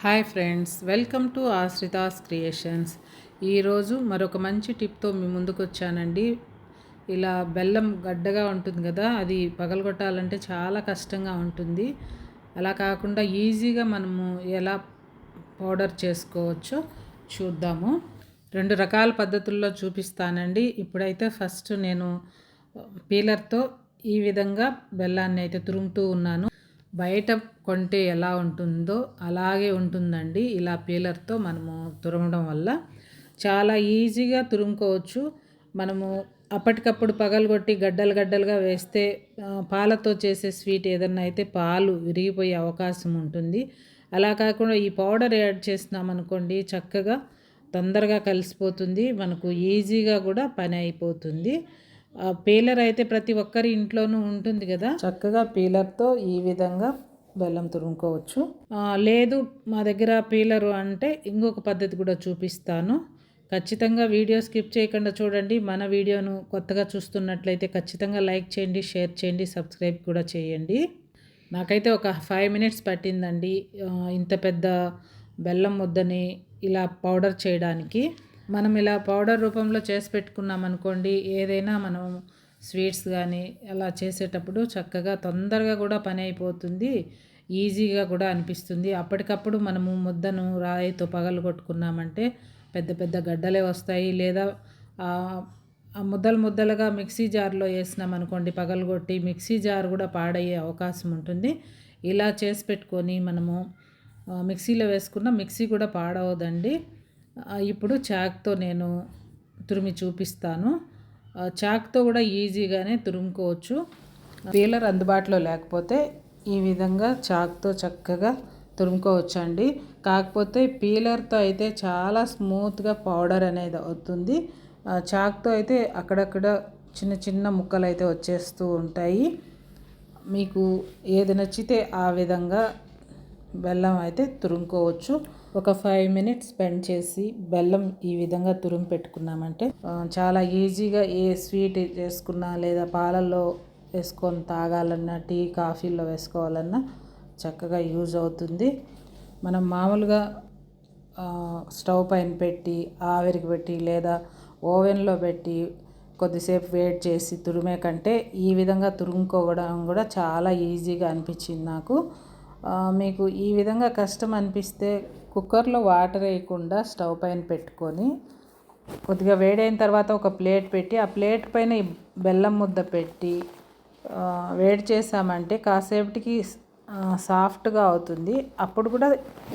Hi friends welcome to Ashritha's creations. ఈరోజు మరొక మంచి టిప్తో మీ ముందుకు వచ్చానండి ఇలా బెల్లం గడ్డగా ఉంటుంది కదా అది పగలగొట్టాలంటే చాలా కష్టంగా ఉంటుంది. అలా కాకుండా ఈజీగా మనము ఎలా పౌడర్ చేసుకోవచ్చో చూద్దాము. రెండు రకాల పద్ధతుల్లో చూపిస్తానండి. ఇప్పుడైతే ఫస్ట్ నేను పీలర్తో ఈ విధంగా బెల్లాన్ని అయితే తురుముతూ ఉన్నాను. బయట కొంటే ఎలా ఉంటుందో అలాగే ఉంటుందండి. ఇలా పీలర్తో మనము తురమడం వల్ల చాలా ఈజీగా తురుముకోవచ్చు. మనము అప్పటికప్పుడు పగలగొట్టి గడ్డలు గడ్డలుగా వేస్తే పాలతో చేసే స్వీట్ ఏదన్నా అయితే పాలు విరిగిపోయే అవకాశం ఉంటుంది. అలా కాకుండా ఈ పౌడర్ యాడ్ చేసినామనుకోండి చక్కగా తొందరగా కలిసిపోతుంది. మనకు ఈజీగా కూడా పని అయిపోతుంది. పీలర్ అయితే ప్రతి ఒక్కరి ఇంట్లోనూ ఉంటుంది కదా? చక్కగా పీలర్తో ఈ విధంగా బెల్లం తురుముకోవచ్చు. లేదు మా దగ్గర పీలరు అంటే ఇంకొక పద్ధతి కూడా చూపిస్తాను. ఖచ్చితంగా వీడియో స్కిప్ చేయకుండా చూడండి. మన వీడియోను కొత్తగా చూస్తున్నట్లయితే ఖచ్చితంగా లైక్ చేయండి షేర్ చేయండి సబ్స్క్రైబ్ కూడా చేయండి. నాకైతే ఒక ఫైవ్ మినిట్స్ పట్టిందండి ఇంత పెద్ద బెల్లం ముద్దని ఇలా పౌడర్ చేయడానికి. మనం ఇలా పౌడర్ రూపంలో చేసి పెట్టుకున్నాం అనుకోండి ఏదైనా మనం స్వీట్స్ కానీ అలా చేసేటప్పుడు చక్కగా తొందరగా కూడా పని అయిపోతుంది ఈజీగా కూడా అనిపిస్తుంది. అప్పటికప్పుడు మనము ముద్దను రాయితో పగలు కొట్టుకున్నామంటే పెద్ద పెద్ద గడ్డలే వస్తాయి. లేదా ముద్దలు ముద్దలుగా మిక్సీ జార్లో వేసినాం అనుకోండి పగలగొట్టి మిక్సీ జార్ కూడా పాడయ్యే అవకాశం ఉంటుంది. ఇలా చేసి పెట్టుకొని మనము మిక్సీలో వేసుకున్న మిక్సీ కూడా పాడవదండి. ఇప్పుడు చాక్తో నేను తురిమి చూపిస్తాను. చాక్తో కూడా ఈజీగానే తురుముకోవచ్చు. పీలర్ అందుబాటులో లేకపోతే ఈ విధంగా చాక్తో చక్కగా తురుముకోవచ్చండి. కాకపోతే పీలర్తో అయితే చాలా స్మూత్గా పౌడర్ అనేది అవుతుంది. చాక్తో అయితే అక్కడక్కడ చిన్న చిన్న ముక్కలు అయితే వచ్చేస్తూ ఉంటాయి. మీకు ఏది నచ్చితే ఆ విధంగా బెల్లం అయితే తురుముకోవచ్చు. ఒక ఫైవ్ మినిట్స్ స్పెండ్ చేసి బెల్లం ఈ విధంగా తురుము పెట్టుకున్నామంటే చాలా ఈజీగా ఏ స్వీట్ చేసుకున్నా లేదా పాలల్లో వేసుకొని తాగాలన్నా టీ కాఫీలో వేసుకోవాలన్నా చక్కగా యూజ్ అవుతుంది. మనం మామూలుగా స్టవ్ పైన పెట్టి ఆవిరికి పెట్టి లేదా ఓవెన్లో పెట్టి కొద్దిసేపు వెయిట్ చేసి తురిమే కంటే ఈ విధంగా తురుముకోవడం కూడా చాలా ఈజీగా అనిపించింది నాకు. మీకు ఈ విధంగా కష్టం అనిపిస్తే కుక్కర్లో వాటర్ వేయకుండా స్టవ్ పైన పెట్టుకొని కొద్దిగా వేడైన తర్వాత ఒక ప్లేట్ పెట్టి ఆ ప్లేట్ పైన బెల్లం ముద్ద పెట్టి వేడి చేసామంటే కాసేపటికి సాఫ్ట్గా అవుతుంది. అప్పుడు కూడా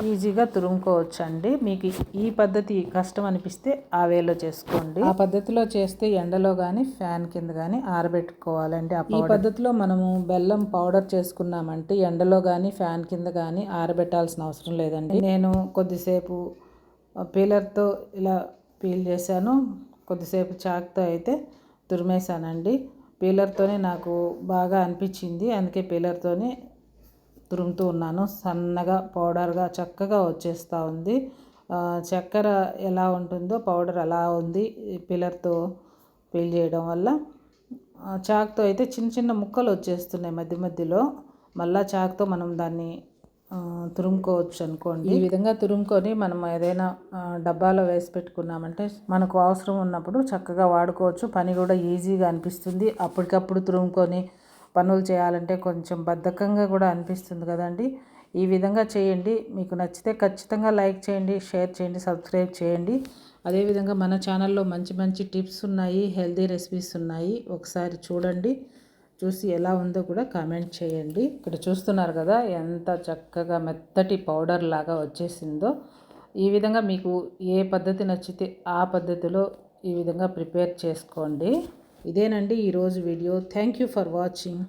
ఈజీగా తురుముకోవచ్చు అండి మీకు ఈ పద్ధతి కష్టం అనిపిస్తే ఆ వేలో చేసుకోండి. ఆ పద్ధతిలో చేస్తే ఎండలో కానీ ఫ్యాన్ కింద కానీ ఆరబెట్టుకోవాలండి ఈ పద్ధతిలో మనము బెల్లం పౌడర్ చేసుకున్నామంటే ఎండలో కానీ ఫ్యాన్ కింద కానీ ఆరబెట్టాల్సిన అవసరం లేదండి. నేను కొద్దిసేపు పీలర్తో ఇలా పీల్ చేశాను. కొద్దిసేపు చాక్తో అయితే తురిమేశానండి. పీలర్తోనే నాకు బాగా అనిపించింది. అందుకే పీలర్తోనే తురుముతూ ఉన్నాను. సన్నగా పౌడర్గా చక్కగా వచ్చేస్తూ ఉంది. చక్కెర ఎలా ఉంటుందో పౌడర్ అలా ఉంది పిల్లర్తో పీల్ చేయడం వల్ల. చాక్తో అయితే చిన్న చిన్న ముక్కలు వచ్చేస్తున్నాయి మధ్య మధ్యలో. మళ్ళీ చాక్తో మనం దాన్ని తురుముకోవచ్చు అనుకోండి. ఈ విధంగా తురుముకొని మనం ఏదైనా డబ్బాలో వేసి పెట్టుకున్నామంటే మనకు అవసరం ఉన్నప్పుడు చక్కగా వాడుకోవచ్చు. పని కూడా ఈజీగా అనిపిస్తుంది. అప్పటికప్పుడు తురుముకొని పనులు చేయాలంటే కొంచెం బద్ధకంగా కూడా అనిపిస్తుంది కదండి. ఈ విధంగా చేయండి. మీకు నచ్చితే ఖచ్చితంగా లైక్ చేయండి షేర్ చేయండి సబ్స్క్రైబ్ చేయండి. అదేవిధంగా మన ఛానల్లో మంచి మంచి టిప్స్ ఉన్నాయి హెల్దీ రెసిపీస్ ఉన్నాయి. ఒకసారి చూడండి. చూసి ఎలా ఉందో కూడా కామెంట్ చేయండి. ఇక్కడ చూస్తున్నారు కదా ఎంత చక్కగా మెత్తటి పౌడర్ లాగా వచ్చేసిందో. ఈ విధంగా మీకు ఏ పద్ధతి నచ్చితే ఆ పద్ధతిలో ఈ విధంగా ప్రిపేర్ చేసుకోండి. ఇదేనండి ఈరోజు video. Thank you for watching